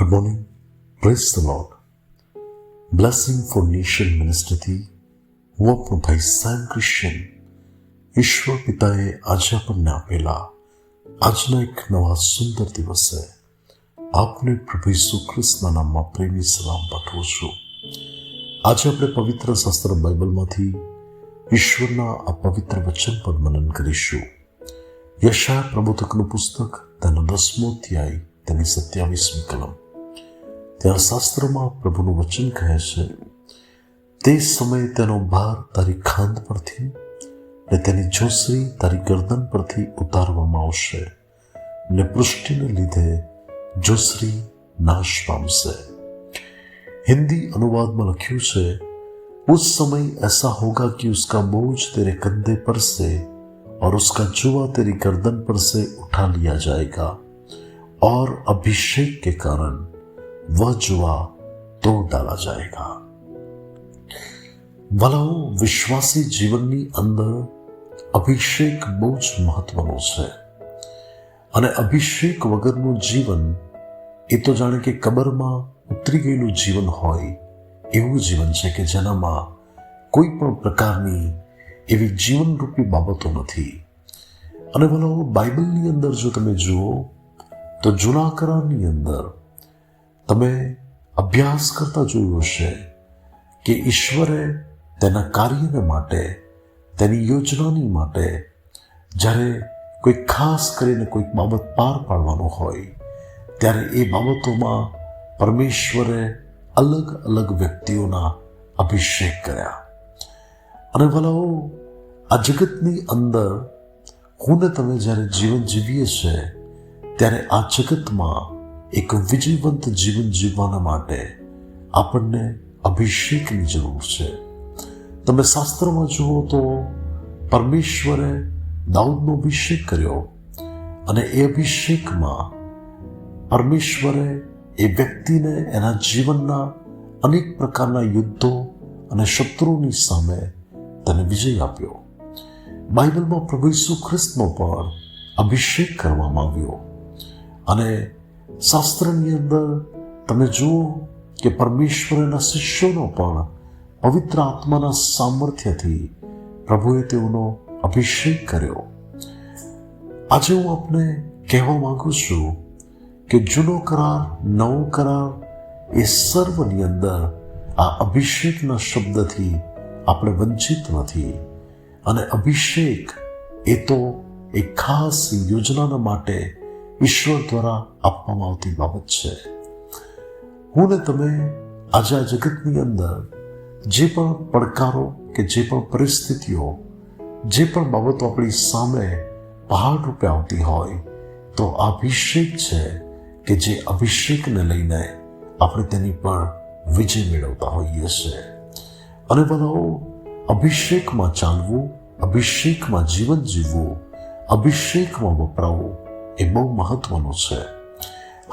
Good morning praise the Lord blessing for nation મિનિસ્ટ્રીથી હું આપણો ભાઈ સેમ ક્રિશ્ચિયન ઈશ્વર પિતાએ આજે આપણને આપેલા આજના એક નવા સુંદર દિવસે આપને પ્રભુ ઈસુ ખ્રિસ્તના નામમાં પ્રેમી સલામ પાઠવું છું આજે આપણે પવિત્ર શાસ્ત્ર બાઇબલમાંથી ઈશ્વરના આ પવિત્ર વચન પર મનન કરીશું યશા પ્રબોધકનું પુસ્તક તેનો દસમો અધ્યાય તેની સત્યાવીસમી કલમ ત્યાં શાસ્ત્રમાં પ્રભુનું વચન કહે છે તે સમયે તેનો ભાર તારી ખાંદ પરથી ને તેની જોસરી તારી ગરદન પરથી ઉતારવામાં આવશે ને પૃષ્ટિને લીધે જોસરી નાશ પામશે हिंदी अनुवाद में लख्यू છે उस समय ऐसा होगा कि उसका बोझ तेरे कंधे पर से और उसका जुआ तेरी गर्दन पर से उठा लिया जाएगा और अभिषेक के कारण वह जुआ तोड़ डाला जाएगा વલાઓ વિશ્વાસી જીવનની અંદર અભિષેક બહુ જ મહત્વનો છે અને અભિષેક વગરનું જીવન એ તો જાણે કે કબરમાં ઉતરી ગયેલું જીવન હોય એવું જીવન છે કે જેનામાં કોઈ પણ પ્રકારની એવી જીવનરૂપી બાબતો નથી અને ભલો બાઇબલની અંદર જો તમે જુઓ તો જૂના કરારની અંદર તમે અભ્યાસ કરતા જોયું હશે કે ઈશ્વરે તેના કાર્યને માટે, તેની યોજનાની માટે, જ્યારે કોઈ ખાસ કરીને કોઈક બાબત પાર પાડવાનું હોય, ત્યારે એ બાબતોમાં પરમેશ્વરે અલગ અલગ વ્યક્તિઓના અભિષેક કર્યા. અને ભલાઓ, આ જગતની અંદર, હું ને તમે જ્યારે જીવન જીવીએ છીએ, ત્યારે આ જગતમાં એક વિજયવંત જીવન જીવવાના માટે આપણને અભિષેકની જરૂર છે. તમે શાસ્ત્રમાં જુઓ તો પરમેશ્વરે દાઉદનો અભિષેક કર્યો અને એ અભિષેકમાં પરમેશ્વરે એ વ્યક્તિને એના જીવનના અનેક પ્રકારના યુદ્ધો અને શત્રુની સામે તેને વિજય આપ્યો. બાઇબલમાં પ્રભુ ઈસુ ખ્રિસ્તનો પણ અભિષેક કરવામાં આવ્યો અને શાસ્ત્રની અંદર તમે જુઓ કે પરમેશ્વરના શિષ્યોનો પણ પવિત્ર આત્માના સામર્થ્યથી પ્રભુએ તેઓનો અભિષેક કર્યો. આજે હું આપને કહેવા માંગુ છું કે જૂનો કરાર, નવો કરાર એ સર્વની અંદર આ અભિષેકના શબ્દથી આપણે વંચિત નથી. અને અભિષેક એ તો એક ખાસ યોજનાના માટે ઈશ્વર દ્વારા આપવામાં આવતી બાબત છે. હું ને તમે આજે આ જગતની અંદર જે પણ પડકારો કે જે પણ પરિસ્થિતિઓ, જે પણ બાબતો આપણી સામે પહાડ રૂપે આવતી હોય, તો અભિષેક છે કે જે અભિષેકને લઈને આપણે તેની પર વિજય મેળવતા હોઈએ છીએ અને બનાવો અભિષેકમાં ચાલવું, અભિષેકમાં જીવન જીવવું, અભિષેકમાં વપરાવું એ બહુ મહત્વનું છે.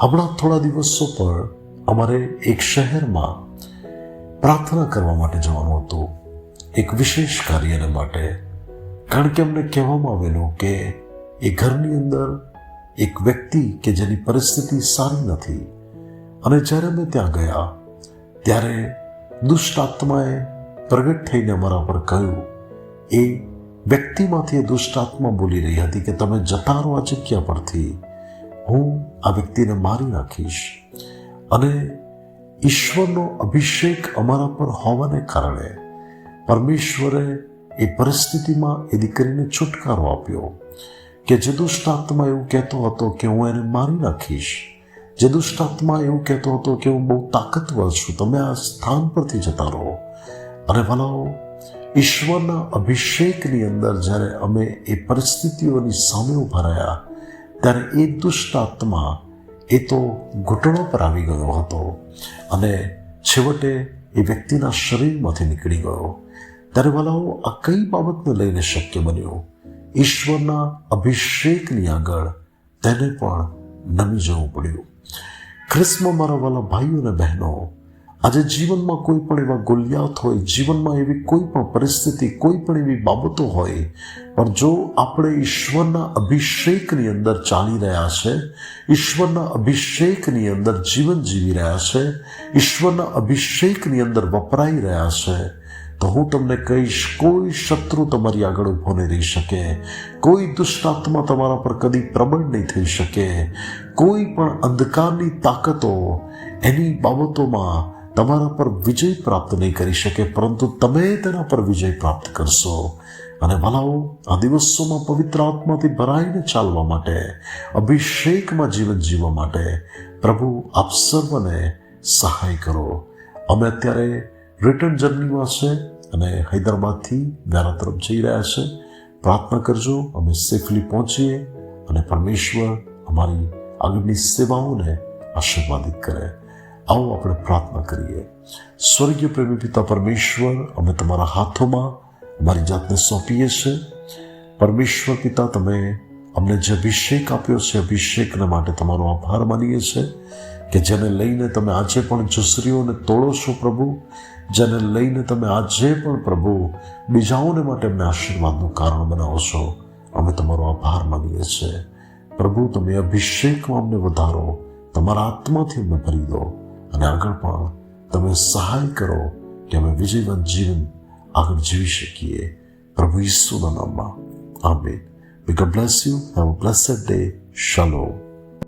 હમણાં થોડા દિવસો પર અમારે એક શહેરમાં પ્રાર્થના કરવા માટે જવાનું હતું. એક વિશેષ કાર્યને માટે. કારણ કે અમને કહેવામાં આવેલું કે એ ઘરની અંદર એક વ્યક્તિ કે જેની પરિસ્થિતિ સારી નથી. અને જ્યારે અમે ત્યાં ગયા, ત્યારે દુષ્ટ આત્માએ પ્રગટ થઈને અમારા પર કહ્યું, એ વ્યક્તિમાંથી એ દુષ્ટાત્મા બોલી રહી હતી કે તમે જતા રહો આ જગ્યા પરથી. હું આ વ્યક્તિને મારી નાખીશ અને ઈશ્વરનો અભિષેક અમારા પર હોવાને કારણે પરમેશ્વરે એ પરિસ્થિતિમાં એ દીકરીને છુટકારો આપ્યો કે જે દુષ્ટાત્મા એવું કહેતો હતો કે હું એને મારી નાખીશ, જે દુષ્ટાત્મા એવું કહેતો હતો કે હું બહુ તાકતવર છું, તમે આ સ્થાન પરથી જતા રહો. અને ભલાઓ ઈશ્વરના અભિષેકની અંદર જ્યારે અમે એ પરિસ્થિતિઓની સામે ઊભા રહ્યા, ત્યારે એ દુષ્ટાત્મા એ તો ઘૂંટણો પર આવી ગયો હતો અને છેવટે એ વ્યક્તિના શરીરમાંથી નીકળી ગયો. ત્યારે વાલાઓ આ કઈ બાબતને લઈને શક્ય બન્યું? ઈશ્વરના અભિષેકની આગળ તેને પણ નમી જવું પડ્યું. ખ્રિસ્મ મારા વાલા ભાઈઓ અને બહેનો આજે જીવનમાં કોઈ પણ એવા ગોલિયાત હોય, જીવનમાં એવી કોઈ પણ પરિસ્થિતિ, કોઈ પણ એવી બાબતો હોય, પણ જો આપણે ઈશ્વરના અભિષેકની અંદર ચાલી રહ્યા છે, ઈશ્વરના અભિષેકની અંદર જીવન જીવી રહ્યા છે, ઈશ્વરના અભિષેકની અંદર વપરાઈ રહ્યા છે, તો હું તમને કહીશ, કોઈ શત્રુ તમારી આગળ ઊભો નહીં રહી શકે, કોઈ દુષ્ટાત્મા તમારા પર કદી પ્રબળ નહીં થઈ શકે, કોઈ પણ અંધકારની તાકાતો એની બાબતોમાં તમારા પર વિજય પ્રાપ્ત નહીં કરી શકે, પરંતુ તમે તેના પર વિજય પ્રાપ્ત કરશો. અને ભલાઓ આ દિવસોમાં પવિત્ર આત્માથી ભરાઈને ચાલવા માટે, અભિષેકમાં જીવન જીવવા માટે પ્રભુ આપ સર્વને સહાય કરો. અમે અત્યારે રિટર્ન જર્નીમાં છે અને હૈદરાબાદથી વ્યારા તરફ જઈ રહ્યા છે. પ્રાર્થના કરજો, અમે સેફલી પહોંચીએ અને પરમેશ્વર અમારી આગળની સેવાઓને આશીર્વાદિત કરે. આવો આપણે પ્રાર્થના કરીએ. સ્વર્ગીય પ્રેમી પિતા પરમેશ્વર, અમે તમારા હાથોમાં અમારી જાતને સોંપીએ છીએ. પરમેશ્વર પિતા, તમે અમને જે અભિષેક આપ્યો છે, અભિષેકને માટે તમારો આભાર માનીએ છીએ કે જેને લઈને તમે આજે પણ જસરીઓને તોડો છો પ્રભુ, જેને લઈને તમે આજે પણ પ્રભુ બીજાઓને માટે અમને આશીર્વાદનું કારણ બનાવો છો, અમે તમારો આભાર માનીએ છીએ. પ્રભુ, તમે અભિષેકમાં અમને વધારો, તમારા આત્માથી અમને ભરી દો. અને આગળ પણ તમે સહાય કરો કે અમે વિજયવંત જીવન આગળ જીવી શકીએ. પ્રભુ ઈસુના નામમાં. Amen. May God bless you have a blessed day Shalom.